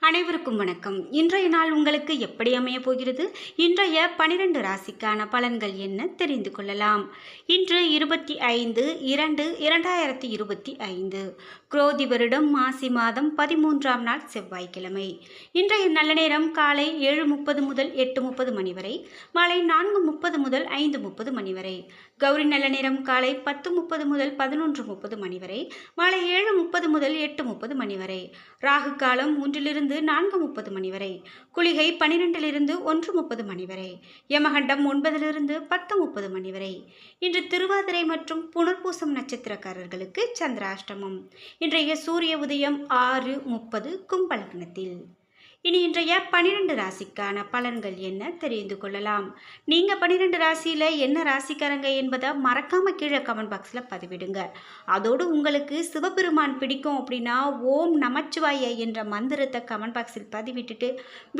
அனைவருக்கும் வணக்கம். இன்றைய நாள் உங்களுக்கு எப்படி அமைய போகிறது? இன்றைய பனிரெண்டு ராசிக்கான பலன்கள் என்ன தெரிந்து கொள்ளலாம். இன்று இருபத்தி ஐந்து இரண்டு இரண்டாயிரத்தி இருபத்தி ஐந்து. குரோதி வருடம் மாசி மாதம் பதிமூன்றாம் நாள் செவ்வாய்க்கிழமை. இன்றைய நல்ல நேரம் காலை ஏழு முப்பது முதல் எட்டு முப்பது மணி வரை மாலை நான்கு முப்பது முதல் ஐந்து முப்பது மணி வரை. கௌரி நல்ல நேரம் காலை பத்து முப்பது முதல் பதினொன்று முப்பது மணி வரை மாலை ஏழு முப்பது முதல் எட்டு முப்பது மணி வரை. ராகு காலம் மூன்றிலிருந்து நான்கு முப்பது மணி வரை குளிகை பனிரெண்டிலிருந்து ஒன்று முப்பது மணி வரை யமகண்டம் ஒன்பதிலிருந்து பத்து முப்பது மணி வரை. இன்று திருவாதிரை மற்றும் புனர்பூசம் நட்சத்திரக்காரர்களுக்கு சந்திராஷ்டமம். இன்றைய சூரிய உதயம் ஆறு முப்பது கும்பலக்னத்தில் இனி இன்றைய பனிரெண்டு ராசிக்கான பலன்கள் என்ன தெரிந்து கொள்ளலாம். நீங்கள் பன்னிரெண்டு ராசியில் என்ன ராசிக்காரங்க என்பதை மறக்காம கீழே கமெண்ட் பாக்ஸில் பதிவிடுங்க. அதோடு உங்களுக்கு சிவபெருமான் பிடிக்கும் அப்படின்னா ஓம் நமச்சிவாய என்ற மந்திரத்தை கமெண்ட் பாக்ஸில் பதிவிட்டுட்டு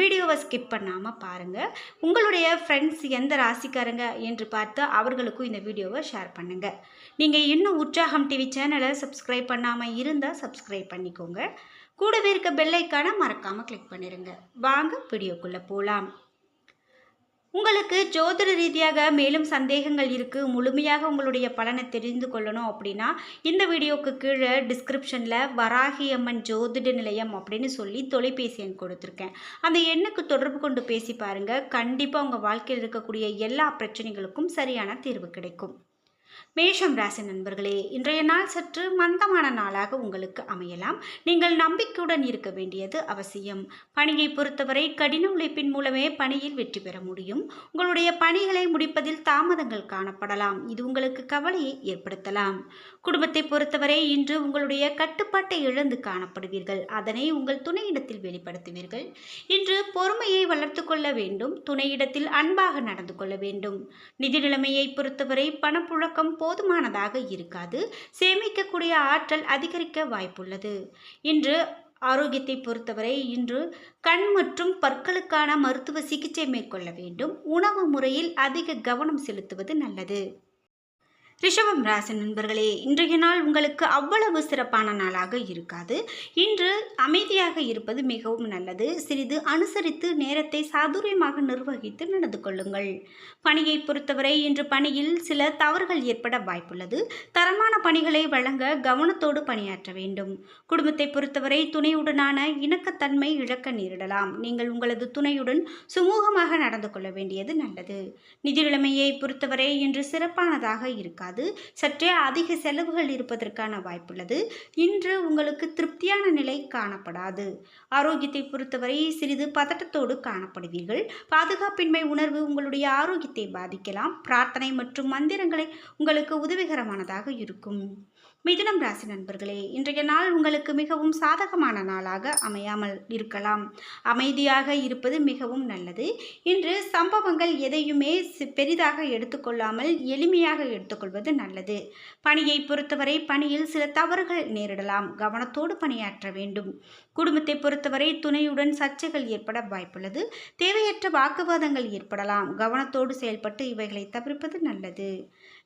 வீடியோவை ஸ்கிப் பண்ணாமல் பாருங்கள் உங்களுடைய ஃப்ரெண்ட்ஸ் எந்த ராசிக்காரங்க என்று பார்த்து அவர்களுக்கும் இந்த வீடியோவை ஷேர் பண்ணுங்கள் நீங்கள் இன்னும் உற்சாகம் டிவி சேனலை சப்ஸ்கிரைப் பண்ணாமல் இருந்தால் சப்ஸ்கிரைப் பண்ணிக்கோங்க. கூடவே இருக்க பெல்லைக்கான மறக்காமல் கிளிக் பண்ணிடுங்க வாங்க வீடியோக்குள்ளே போகலாம் உங்களுக்கு ஜோதிட ரீதியாக மேலும் சந்தேகங்கள் இருக்குது முழுமையாக உங்களுடைய பலனை தெரிந்து கொள்ளணும் அப்படின்னா இந்த வீடியோக்கு கீழே டிஸ்கிரிப்ஷனில் வராகி அம்மன் ஜோதிட நிலையம் அப்படின்னு சொல்லி தொலைபேசி எண் கொடுத்துருக்கேன். அந்த எண்ணுக்கு தொடர்பு கொண்டு பேசி பாருங்கள் கண்டிப்பாக உங்கள் வாழ்க்கையில் இருக்கக்கூடிய எல்லா பிரச்சனைகளுக்கும் சரியான தீர்வு கிடைக்கும். மேஷம் ராசி நண்பர்களே இன்றைய நாள் சற்று மந்தமான நாளாக உங்களுக்கு அமையலாம். நீங்கள் நம்பிக்கையுடன் இருக்க வேண்டியது அவசியம். பணியை பொறுத்தவரை கடின உழைப்பின் மூலமே பணியில் வெற்றி பெற முடியும். உங்களுடைய பணிகளை முடிப்பதில் தாமதங்கள் காணப்படலாம். இது உங்களுக்கு கவலையை ஏற்படுத்தலாம். குடும்பத்தை பொறுத்தவரை இன்று உங்களுடைய கட்டுப்பாட்டை இழந்து காணப்படுவீர்கள். அதனை உங்கள் துணையிடத்தில் வெளிப்படுத்துவீர்கள். இன்று பொறுமையை வளர்த்து கொள்ள வேண்டும். துணையிடத்தில் அன்பாக நடந்து கொள்ள வேண்டும். நிதி நிலைமையை பொறுத்தவரை பணப்புழக்கம் போதுமானதாக இருக்காது. சேமிக்கக்கூடிய ஆற்றல் அதிகரிக்க வாய்ப்புள்ளது. இன்று ஆரோக்கியத்தை பொறுத்தவரை இன்று கண் மற்றும் பற்களுக்கான மருத்துவ சிகிச்சை மேற்கொள்ள வேண்டும். உணவு முறையில் அதிக கவனம் செலுத்துவது நல்லது. ரிஷபம் ராசி நண்பர்களே இன்றைய நாள் உங்களுக்கு அவ்வளவு சிறப்பான நாளாக இருக்காது. இன்று அமைதியாக இருப்பது மிகவும் நல்லது. சிறிது அனுசரித்து நேரத்தை சாதுரியமாக நிர்வகித்து நடந்து கொள்ளுங்கள். பணியை பொறுத்தவரை இன்று பணியில் சில தவறுகள் ஏற்பட வாய்ப்புள்ளது. தரமான பணிகளை வழங்க கவனத்தோடு பணியாற்ற வேண்டும். குடும்பத்தை பொறுத்தவரை துணையுடனான இணக்கத்தன்மை இழக்க நேரிடலாம். நீங்கள் உங்களது துணையுடன் சுமூகமாக நடந்து கொள்ள வேண்டியது நல்லது. நிதி நிலைமையை பொறுத்தவரை இன்று சிறப்பானதாக இருக்காது. ஆகாது சற்றே அதிக செலவுகள் இருப்பதற்கான வாய்ப்புள்ளது. இன்று உங்களுக்கு திருப்தியான நிலை காணப்படாது. ஆரோக்கியத்தை பொறுத்தவரை சிறிது பதட்டத்தோடு காணப்படுவீர்கள். பாதுகாப்பின்மை உணர்வு உங்களுடைய ஆரோக்கியத்தை பாதிக்கலாம். பிரார்த்தனை மற்றும் மந்திரங்களை உங்களுக்கு உதவிகரமானதாக இருக்கும். மிதுனம் ராசி நண்பர்களே இன்றைய நாள் உங்களுக்கு மிகவும் சாதகமான நாளாக அமையாமல் இருக்கலாம். அமைதியாக இருப்பது மிகவும் நல்லது. இன்று சம்பவங்கள் எதையுமே பெரிதாக எடுத்துக்கொள்ளாமல் எளிமையாக எடுத்துக்கொள்வது நல்லது. பணியை பொறுத்தவரை பணியில் சில தவறுகள் நேரிடலாம். கவனத்தோடு பணியாற்ற வேண்டும். குடும்பத்தை பொறுத்தவரை துணையுடன் சர்ச்சைகள் ஏற்பட வாய்ப்புள்ளது. தேவையற்ற வாக்குவாதங்கள் ஏற்படலாம். கவனத்தோடு செயல்பட்டு இவைகளை தவிர்ப்பது நல்லது.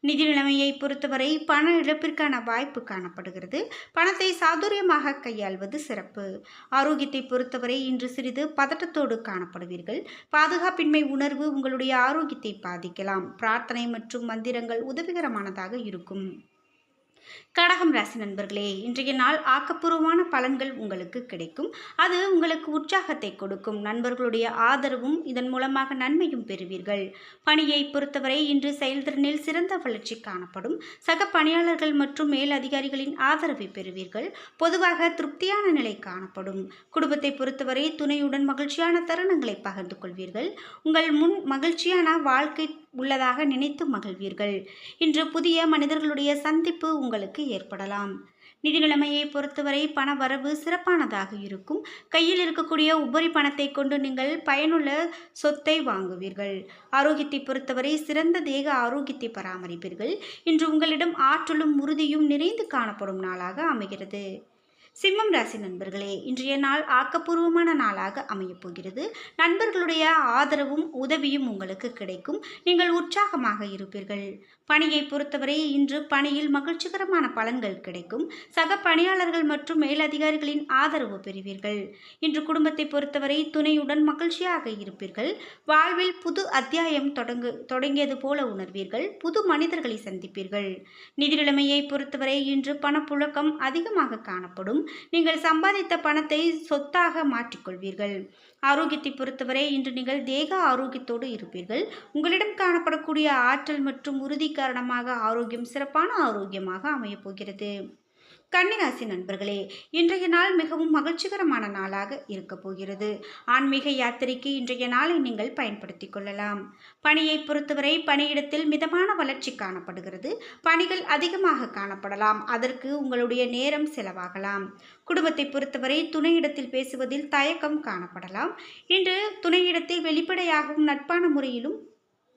நிதி நிலைமையை பொறுத்தவரை பண இழப்பிற்கான வாய்ப்பு காணப்படுகிறது. பணத்தை சாதுரியமாக கையாள்வது சிறப்பு. ஆரோக்கியத்தை பொறுத்தவரை இன்று சிறிது பதட்டத்தோடு காணப்படுவீர்கள். பாதுகாப்பின்மை உணர்வு உங்களுடைய ஆரோக்கியத்தை பாதிக்கலாம். பிரார்த்தனை மற்றும் மந்திரங்கள் உதவிகரமானதாக இருக்கும். கடகம் ராசி நண்பர்களே இன்றைய நாள் ஆக்கப்பூர்வமான பலன்கள் உங்களுக்கு கிடைக்கும். அது உங்களுக்கு உற்சாகத்தை கொடுக்கும். நண்பர்களுடைய ஆதரவும் இதன் மூலமாக நன்மையும் பெறுவீர்கள். பணியை பொறுத்தவரை இன்று செயல்திறனில் சிறந்த வளர்ச்சி காணப்படும். சக பணியாளர்கள் மற்றும் மேல் அதிகாரிகளின் ஆதரவை பெறுவீர்கள். பொதுவாக திருப்தியான நிலை காணப்படும். குடும்பத்தை பொறுத்தவரை துணையுடன் மகிழ்ச்சியான தருணங்களை பகிர்ந்து கொள்வீர்கள். உங்கள் முன் மகிழ்ச்சியான வாழ்க்கை உள்ளதாக நினைத்து மகிழ்வீர்கள். இன்று புதிய மனிதர்களுடைய சந்திப்பு உங்கள் உங்களுக்கு ஏற்படலாம். நிதி நிலைமையை பொறுத்தவரை பண வரவு சிறப்பானதாக இருக்கும். கையில் இருக்கக்கூடிய உபரி பணத்தை கொண்டு நீங்கள் பயனுள்ள சொத்தை வாங்குவீர்கள். ஆரோக்கியத்தை பொறுத்தவரை சிறந்த தேக ஆரோக்கியத்தை பராமரிப்பீர்கள். இன்று உங்களிடம் ஆற்றலும் உறுதியும் நிறைந்து காணப்படும் நாளாக அமைகிறது. சிம்மம் ராசி நண்பர்களே இன்றைய நாள் ஆக்கப்பூர்வமான நாளாக அமையப்போகிறது நண்பர்களுடைய ஆதரவும் உதவியும் உங்களுக்கு கிடைக்கும். நீங்கள் உற்சாகமாக இருப்பீர்கள். பணியை பொறுத்தவரை இன்று பணியில் மகிழ்ச்சிகரமான பலன்கள் கிடைக்கும். சக பணியாளர்கள் மற்றும் மேலதிகாரிகளின் ஆதரவு பெறுவீர்கள். இன்று குடும்பத்தை பொறுத்தவரை துணையுடன் மகிழ்ச்சியாக இருப்பீர்கள். வாழ்வில் புது அத்தியாயம் தொடங்கு தொடங்கியது போல உணர்வீர்கள். புது மனிதர்களை சந்திப்பீர்கள். நிதி நிலைமையை பொறுத்தவரை இன்று பணப்புழக்கம் அதிகமாக காணப்படும். நீங்கள் சம்பாதித்த பணத்தை சொத்தாக மாற்றிக்கொள்வீர்கள். ஆரோக்கியத்தை பொறுத்தவரை இன்று நீங்கள் தேக ஆரோக்கியத்தோடு இருப்பீர்கள். உங்களிடம் காணப்படக்கூடிய ஆற்றல் மற்றும் உறுதி காரணமாக ஆரோக்கியம் சிறப்பான ஆரோக்கியமாக அமையப் போகிறது. கன்னிராசி நண்பர்களே இன்றைய நாள் மிகவும் மகிழ்ச்சிகரமான நாளாக இருக்கப் போகிறது. ஆன்மீக யாத்திரைக்கு இன்றைய நாளை நீங்கள் பயன்படுத்திக் கொள்ளலாம். பணியை பொறுத்தவரை பணியிடத்தில் மிதமான வளர்ச்சி காணப்படுகிறது. பணிகள் அதிகமாக காணப்படலாம். அதற்கு உங்களுடைய நேரம் செலவாகலாம். குடும்பத்தை பொறுத்தவரை துணையிடத்தில் பேசுவதில் தயக்கம் காணப்படலாம். இன்று துணையிடத்தில் வெளிப்படையாகவும் நட்பான முறையிலும்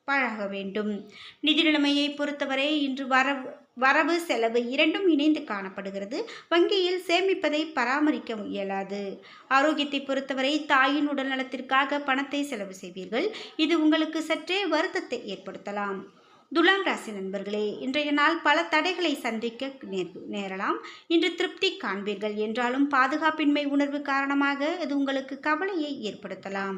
பழக வேண்டும். நிதி நிலைமையை பொறுத்தவரை இன்று வரவு வரவு செலவு இரண்டும் இணைந்து காணப்படுகிறது. வங்கியில் சேமிப்பதை பராமரிக்க இயலாது. ஆரோக்கியத்தை பொறுத்தவரை தாயின் உடல் நலத்திற்காக பணத்தை செலவு செய்வீர்கள். இது உங்களுக்கு சற்றே வருத்தத்தை ஏற்படுத்தலாம். துலாம் ராசி நண்பர்களே இன்றைய நாள் பல தடைகளை சந்திக்க நேர் நேரலாம். இன்று திருப்தி காண்பீர்கள் என்றாலும் பாதுகாப்பின்மை உணர்வு காரணமாக இது உங்களுக்கு கவலையை ஏற்படுத்தலாம்.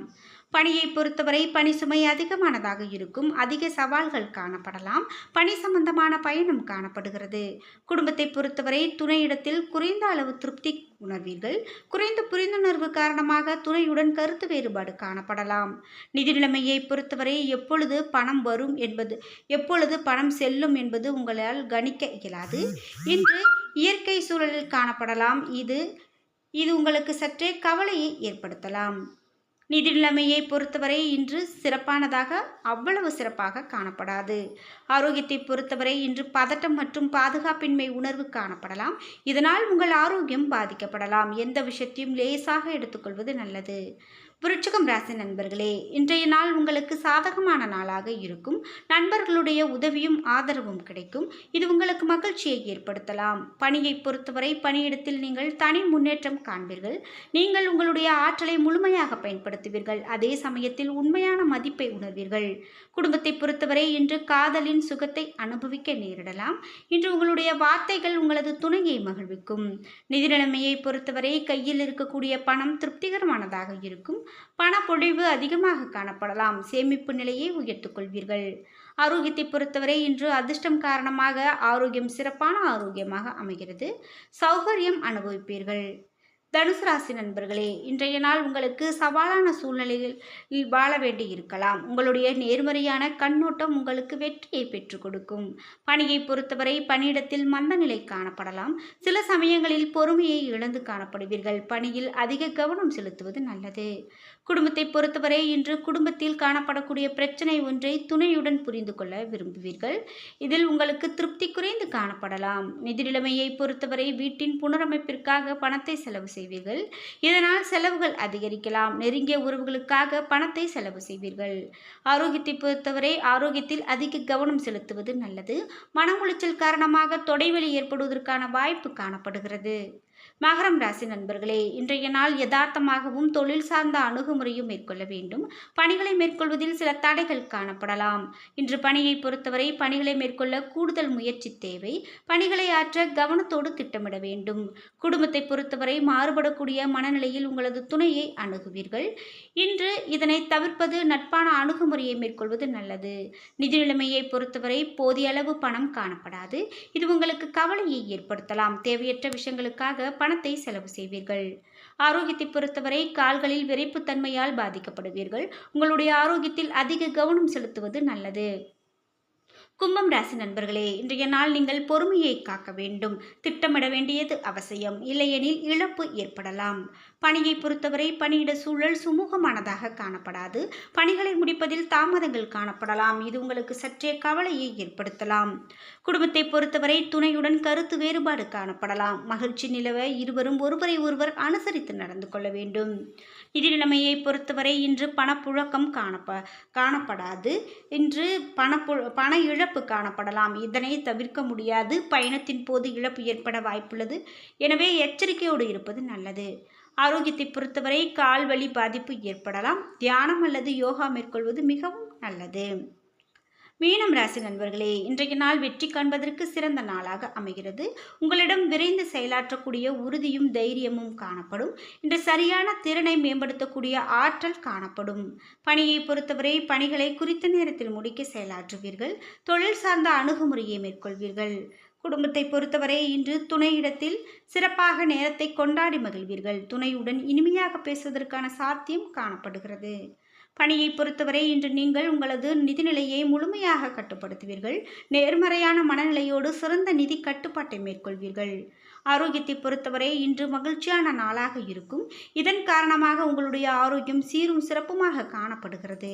பணியை பொறுத்தவரை பணி சுமை அதிகமானதாக இருக்கும். அதிக சவால்கள் காணப்படலாம். பணி சம்பந்தமான பயணம் காணப்படுகிறது. குடும்பத்தை பொறுத்தவரை துணையிடத்தில் குறைந்த அளவு திருப்தி உணர்வீர்கள். குறைந்த புரிந்துணர்வு காரணமாக துணையுடன் கருத்து வேறுபாடு காணப்படலாம். நிதி நிலைமையை பொறுத்தவரை எப்பொழுது பணம் வரும் என்பது எப்பொழுது பணம் செல்லும் என்பது உங்களால் கணிக்க இயலாது. இன்று இயற்கை சூழலில் காணப்படலாம். இது இது உங்களுக்கு சற்றே கவலையை ஏற்படுத்தலாம். நிதி நிலைமையை பொறுத்தவரை இன்று சிறப்பானதாக அவ்வளவு சிறப்பாக காணப்படாது. ஆரோக்கியத்தை பொறுத்தவரை இன்று பதட்டம் மற்றும் பாதுகாப்பின்மை உணர்வு காணப்படலாம். இதனால் உங்கள் ஆரோக்கியம் பாதிக்கப்படலாம். எந்த விஷயத்தையும் லேசாக எடுத்துக்கொள்வது நல்லது. விருட்சகம் ராசி நண்பர்களே இன்றைய நாள் உங்களுக்கு சாதகமான நாளாக இருக்கும். நண்பர்களுடைய உதவியும் ஆதரவும் கிடைக்கும். இது உங்களுக்கு மகிழ்ச்சியை ஏற்படுத்தலாம். பணியை பொறுத்தவரை பணியிடத்தில் நீங்கள் தனி முன்னேற்றம் காண்பீர்கள். நீங்கள் உங்களுடைய ஆற்றலை முழுமையாக பயன்படுத்துவீர்கள். அதே சமயத்தில் உண்மையான மதிப்பை உணர்வீர்கள். குடும்பத்தை பொறுத்தவரை இன்று காதலின் சுகத்தை அனுபவிக்க நேரிடலாம். இன்று உங்களுடைய வார்த்தைகள் உங்களது துணையை மகிழ்விக்கும். நிதிநிலைமையை பொறுத்தவரை கையில் இருக்கக்கூடிய பணம் திருப்திகரமானதாக இருக்கும். பணப்பொழிவு அதிகமாக காணப்படலாம். சேமிப்பு நிலையை உயர்த்துக் கொள்வீர்கள். ஆரோக்கியத்தை பொறுத்தவரை இன்று அதிர்ஷ்டம் காரணமாக ஆரோக்கியம் சிறப்பான ஆரோக்கியமாக அமைகிறது. சௌகரியம் அனுபவிப்பீர்கள். தனுசு ராசி நண்பர்களே இன்றைய நாள் உங்களுக்கு சவாலான சூழ்நிலையில் வாழ வேண்டி இருக்கலாம். உங்களுடைய நேர்மறையான கண்ணோட்டம் உங்களுக்கு வெற்றியை பெற்றுக் கொடுக்கும். பணியை பொறுத்தவரை பணியிடத்தில் மந்த நிலை காணப்படலாம். சில சமயங்களில் பொறுமையை இழந்து காணப்படுவீர்கள். பணியில் அதிக கவனம் செலுத்துவது நல்லது. குடும்பத்தை பொறுத்தவரை இன்று குடும்பத்தில் காணப்படக்கூடிய பிரச்சனை ஒன்றை துணையுடன் புரிந்து கொள்ள விரும்புவீர்கள். இதில் உங்களுக்கு திருப்தி குறைந்து காணப்படலாம். நிதி நிலைமையை பொறுத்தவரை வீட்டின் புனரமைப்பிற்காக பணத்தை செலவு செய்வீர்கள். இதனால் செலவுகள் அதிகரிக்கலாம். நெருங்கிய உறவுகளுக்காக பணத்தை செலவு செய்வீர்கள். ஆரோக்கியத்தை பொறுத்தவரை ஆரோக்கியத்தில் அதிக கவனம் செலுத்துவது நல்லது. மன உளைச்சல் காரணமாக தொடைவெளி ஏற்படுவதற்கான வாய்ப்பு காணப்படுகிறது. மகரம் ராசி நண்பர்களே இன்றைய நாள் யதார்த்தமாகவும் தொழில் சார்ந்த அணுகுமுறையும் மேற்கொள்ள வேண்டும். பணிகளை மேற்கொள்வதில் சில தடைகள் காணப்படலாம். இன்று பணியை பொறுத்தவரை பணிகளை மேற்கொள்ள கூடுதல் முயற்சி தேவை. பணிகளை ஆற்ற கவனத்தோடு திட்டமிட வேண்டும். குடும்பத்தை பொறுத்தவரை மாறுபடக்கூடிய மனநிலையில் உங்களது துணையை அணுகுவீர்கள். இன்று இதனை தவிர்ப்பது நட்பான அணுகுமுறையை மேற்கொள்வது நல்லது. நிதி நிலைமையை பொறுத்தவரை போதிய அளவு பணம் காணப்படாது. இது உங்களுக்கு கவலையை ஏற்படுத்தலாம். தேவையற்ற விஷயங்களுக்காக பணத்தை செலவு செய்வீர்கள். ஆரோக்கியத்தை பொறுத்தவரை கால்களில் விரைப்புத்தன்மையால் பாதிக்கப்படுவீர்கள். உங்களுடைய ஆரோக்கியத்தில் அதிக கவனம் செலுத்துவது நல்லது. கும்பம் ராசி நண்பர்களே இன்றைய நாள் நீங்கள் பொறுமையை காக்க வேண்டும். திட்டமிட வேண்டியது அவசியம். இல்லையெனில் இழப்பு ஏற்படலாம். பணியை பொறுத்தவரை பணியிட சூழல் சுமூகமானதாக காணப்படாது. பணிகளை முடிப்பதில் தாமதங்கள் காணப்படலாம். இது உங்களுக்கு சற்றே கவலையை ஏற்படுத்தலாம். குடும்பத்தை பொறுத்தவரை துணையுடன் கருத்து வேறுபாடு காணப்படலாம். மகிழ்ச்சி நிலவ இருவரும் ஒருவரை ஒருவர் அனுசரித்து நடந்து கொள்ள வேண்டும். நிதி நிலைமையை பொறுத்தவரை இன்று பணப்புழக்கம் காணப்ப காணப்படாது. இன்று பணப்பு பண இழப்பு இழப்பு காணப்படலாம். இதனை தவிர்க்க முடியாது. பயணத்தின் போது இழப்பு ஏற்பட வாய்ப்புள்ளது. எனவே எச்சரிக்கையோடு இருப்பது நல்லது. ஆரோக்கியத்தை பொறுத்தவரை கால் வலி பாதிப்பு ஏற்படலாம். தியானம் அல்லது யோகா மேற்கொள்வது மிகவும் நல்லது. மீனம் ராசி நண்பர்களே இன்றைய நாள் வெற்றி காண்பதற்கு சிறந்த நாளாக அமைகிறது. உங்களிடம் விரைந்து செயலாற்றக்கூடிய உறுதியும் தைரியமும் காணப்படும். இன்று சரியான திறனை மேம்படுத்தக்கூடிய ஆற்றல் காணப்படும். பணியை பொறுத்தவரை பணிகளை குறித்த நேரத்தில் முடிக்க செயலாற்றுவீர்கள். தொழில் சார்ந்த அணுகுமுறையை மேற்கொள்வீர்கள். குடும்பத்தை பொறுத்தவரை இன்று துணையிடத்தில் சிறப்பாக நேரத்தை கொண்டாடி மகிழ்வீர்கள். துணையுடன் இனிமையாக பேசுவதற்கான சாத்தியம் காணப்படுகிறது. பணியை பொறுத்தவரை இன்று நீங்கள் உங்களது நிதிநிலையை முழுமையாக கட்டுப்படுத்துவீர்கள். நேர்மறையான மனநிலையோடு சிறந்த நிதி கட்டுப்பாட்டை மேற்கொள்வீர்கள். ஆரோக்கியத்தை பொறுத்தவரை இன்று மகிழ்ச்சியான நாளாக இருக்கும். இதன் காரணமாக உங்களுடைய ஆரோக்கியம் சீரும் சிறப்புமாக காணப்படுகிறது.